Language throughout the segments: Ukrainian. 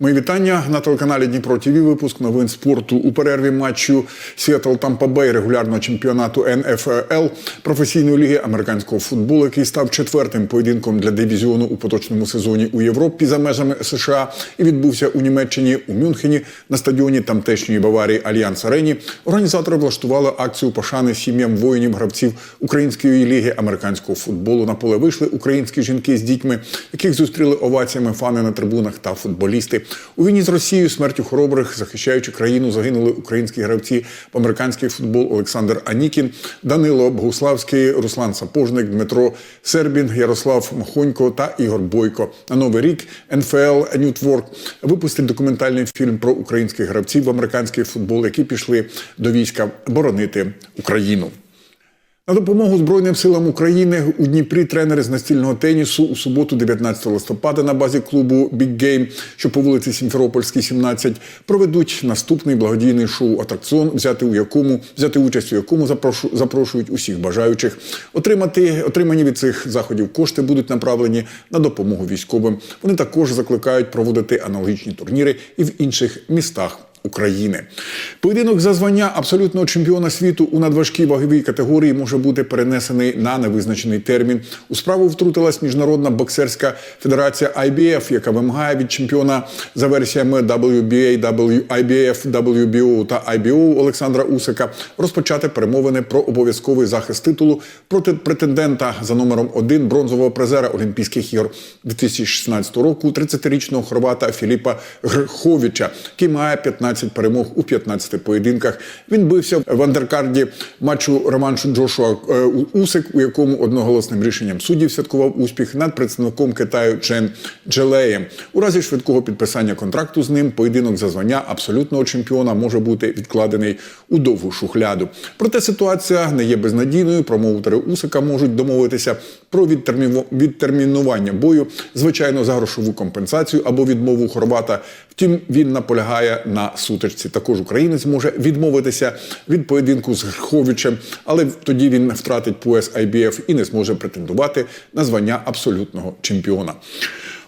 Мої вітання на телеканалі Дніпро ТВ. Випуск новин спорту у перерві матчу Сіетл Тампа Бей регулярного чемпіонату НФЛ професійної ліги американського футболу, який став четвертим поєдинком для дивізіону у поточному сезоні у Європі за межами США і відбувся у Німеччині у Мюнхені на стадіоні тамтешньої Баварії Альянс Арені. Організатори влаштували акцію пошани сім'ям воїнів гравців української ліги американського футболу. На поле вийшли українські жінки з дітьми, яких зустріли оваціями фани на трибунах та футболісти. У війні з Росією смертю хоробрих, захищаючи країну, загинули українські гравці в американський футбол Олександр Анікін, Данило Богуславський, Руслан Сапожник, Дмитро Сербін, Ярослав Махонько та Ігор Бойко. На новий рік НФЛ Ньютворк випустить документальний фільм про українських гравців в американський футбол, які пішли до війська боронити Україну. На допомогу Збройним силам України у Дніпрі тренери з настільного тенісу у суботу, 19 листопада, на базі клубу Big Game, що по вулиці Сімферопольській, 17, проведуть наступний благодійний шоу атракціон, взяти у якому взяти участь у якому запрошу, запрошують усіх бажаючих. Отримати отримані від цих заходів кошти будуть направлені на допомогу військовим. Вони також закликають проводити аналогічні турніри і в інших містах. України поєдинок за звання абсолютного чемпіона світу у надважкій ваговій категорії може бути перенесений на невизначений термін. У справу втрутилась міжнародна боксерська федерація IBF, яка вимагає від чемпіона за версіями WBA, IBF, WBO та IBO Олександра Усика розпочати перемовини про обов'язковий захист титулу проти претендента за номером один бронзового призера Олімпійських ігор 2016 року, 30-річного хорвата Філіпа Грховича, який має 15 перемог у 15 поєдинках. Він бився в андеркарді матчу реманшу Джошуа е, Усик, у якому одноголосним рішенням суддів святкував успіх над представником Китаю Чен Джелеєм. У разі швидкого підписання контракту з ним поєдинок за звання абсолютного чемпіона може бути відкладений у довгу шухляду. Проте ситуація не є безнадійною. Промоутери Усика можуть домовитися про відтерміну- відтермінування бою, звичайно, за грошову компенсацію або відмову хорвата. Втім, він наполягає на сутичці. Також українець може відмовитися від поєдинку з Грховичем, але тоді він втратить пояс IBF і не зможе претендувати на звання абсолютного чемпіона.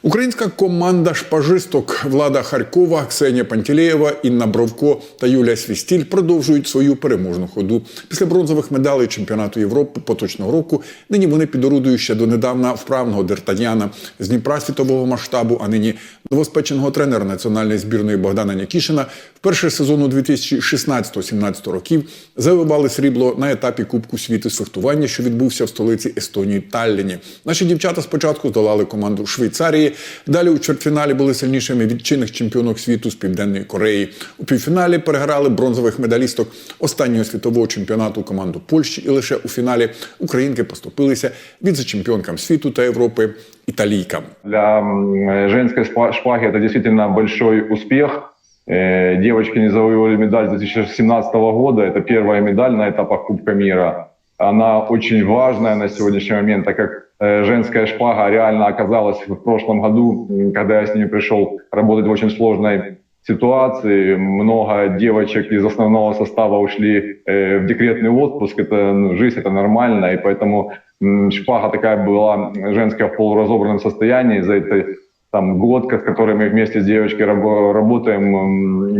Українська команда шпажисток Влада Харкова, Ксенія Пантілеєва, Інна Бровко та Юлія Свістіль продовжують свою переможну ходу. Після бронзових медалей чемпіонату Європи поточного року нині вони під орудою ще донедавна вправного Дертаняна з Дніпра світового масштабу, а нині новоспеченого тренера національної збірної Богдана Нікішина вперше сезону 2016-17 років завоювали срібло на етапі Кубку світу з фехтування, що відбувся в столиці Естонії Талліні. Наші дівчата спочатку здолали команду Швейцарії. Далі у чвертьфіналі були сильнішими від чинних чемпіонок світу з Південної Кореї. У півфіналі переграли бронзових медалісток останнього світового чемпіонату команду Польщі. І лише у фіналі українки поступилися віце-чемпіонкам світу та Європи італійкам. Для м, женской шпа- шпаги это действительно большой успех. Э, Девочки не завоевали медаль с 2017 года. Это первая медаль на этапах Кубка мира. Она очень важная на сегодняшний момент, так как э, женская шпага реально оказалась в прошлом году, м, когда я с ними пришел работать в очень сложной ситуации. Много девочек из основного состава ушли э, в декретный отпуск. Это ну, жизнь, это нормально, и поэтому м, шпага такая была женская в полуразобранном состоянии. За это там год, с которой мы вместе с девочкой рабо- работаем,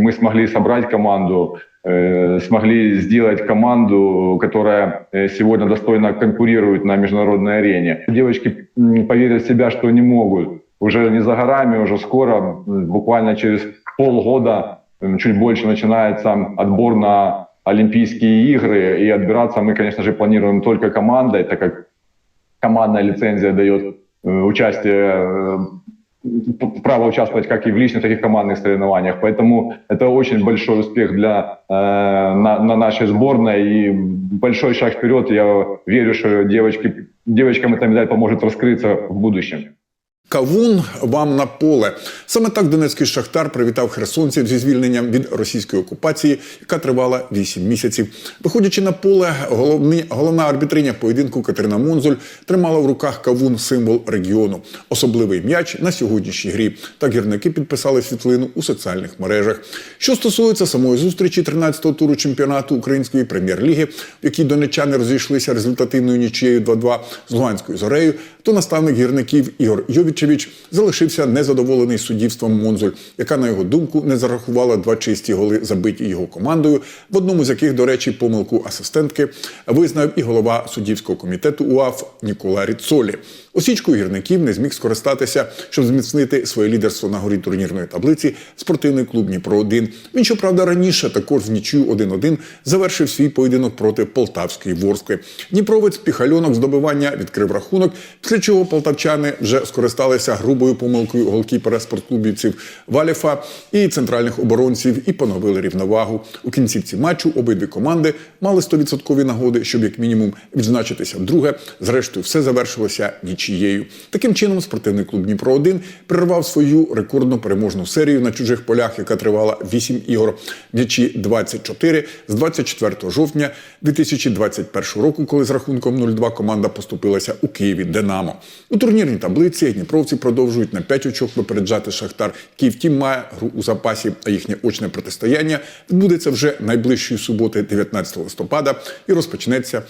мы смогли собрать команду, э, смогли сделать команду, которая э, сегодня достойно конкурирует на международной арене. Девочки м, поверят в себя, что они могут. Уже не за горами, уже скоро, буквально через полгода, чуть больше начинается отбор на Олимпийские игры. И отбираться мы, конечно же, планируем только командой, так как командная лицензия дает э, участие, право участвовать как и в личных, так и в командных соревнованиях. Поэтому это очень большой успех для э, на, на нашей сборной и большой шаг вперед. Я верю, что девочки, девочкам эта медаль поможет раскрыться в будущем. Кавун вам на поле. Саме так Донецький шахтар привітав херсонців зі звільненням від російської окупації, яка тривала 8 місяців. Виходячи на поле, головні, головна арбітриня поєдинку Катерина Монзуль тримала в руках кавун символ регіону. Особливий м'яч на сьогоднішній грі. Так гірники підписали світлину у соціальних мережах. Що стосується самої зустрічі 13-го туру чемпіонату української прем'єр-ліги, в якій донеччани розійшлися результативною нічією 2-2 з Луганською зорею, то наставник гірників Ігор Йовічевич залишився незадоволений суддівством Монзуль, яка, на його думку, не зарахувала два чисті голи, забиті його командою, в одному з яких, до речі, помилку асистентки визнав і голова суддівського комітету УАФ Нікола Ріцолі. Осічкою гірників не зміг скористатися, щоб зміцнити своє лідерство на горі турнірної таблиці спортивний клуб Дніпро 1 Він, щоправда, раніше також в нічю 1-1 завершив свій поєдинок проти Полтавської Ворскли. Дніпровець піхальонок з добивання відкрив рахунок, після чого полтавчани вже скористалися грубою помилкою голкіпера спортклубівців Валєфа і центральних оборонців і поновили рівновагу. У кінцівці матчу обидві команди мали 100% нагоди, щоб як мінімум відзначитися вдруге. Зрештою, все завершилося нічією. Таким чином, спортивний клуб Дніпро 1 перервав свою рекордну переможну серію на чужих полях, яка тривала 8 ігор м'ячі 24 з 24 жовтня 2021 року, коли з рахунком 0-2 команда поступилася у Києві Динамо. У турнірній таблиці дніпровці продовжують на 5 очок випереджати Шахтар. Київ має гру у запасі, а їхнє очне протистояння відбудеться вже найближчої суботи, 19 листопада, і розпочнеться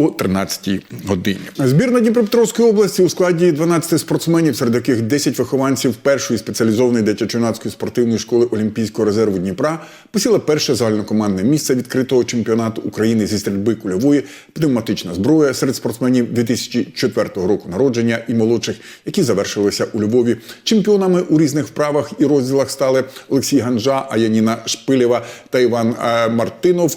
о 13 годині. Збірна Дніпропетровської області у складі 12 спортсменів, серед яких 10 вихованців першої спеціалізованої дитячо-юнацької спортивної школи Олімпійського резерву Дніпра посіла перше загальнокомандне місце відкритого чемпіонату України зі стрільби кульової пневматична зброя серед спортсменів 2004 року народження і молодших, які завершилися у Львові. Чемпіонами у різних вправах і розділах стали Олексій Ганжа, Аяніна Шпилєва та Іван е, Мартинов.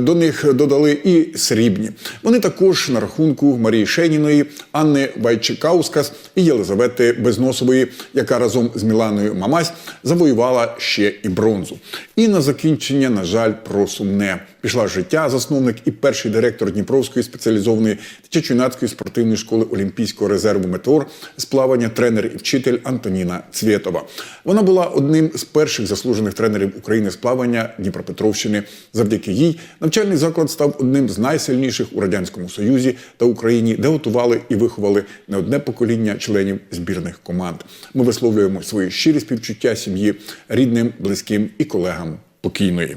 До них додали і срібні. Вони також на рахунку Марії Шеніної, Анни Вайчикаускас і Єлизавети Безносової, яка разом з Міланою Мамась завоювала ще і бронзу. І на закінчення, на жаль, про сумне. Пішла життя засновник і перший директор Дніпровської спеціалізованої дитячо-юнацької спортивної школи Олімпійського резерву Метеор з плавання тренер і вчитель Антоніна Цвєтова. Вона була одним з перших заслужених тренерів України з плавання Дніпропетровщини. Завдяки їй навчальний заклад став одним з найсильніших у радянському союзі та Україні, де готували і виховали не одне покоління членів збірних команд. Ми висловлюємо свої щирі співчуття сім'ї, рідним, близьким і колегам покійної.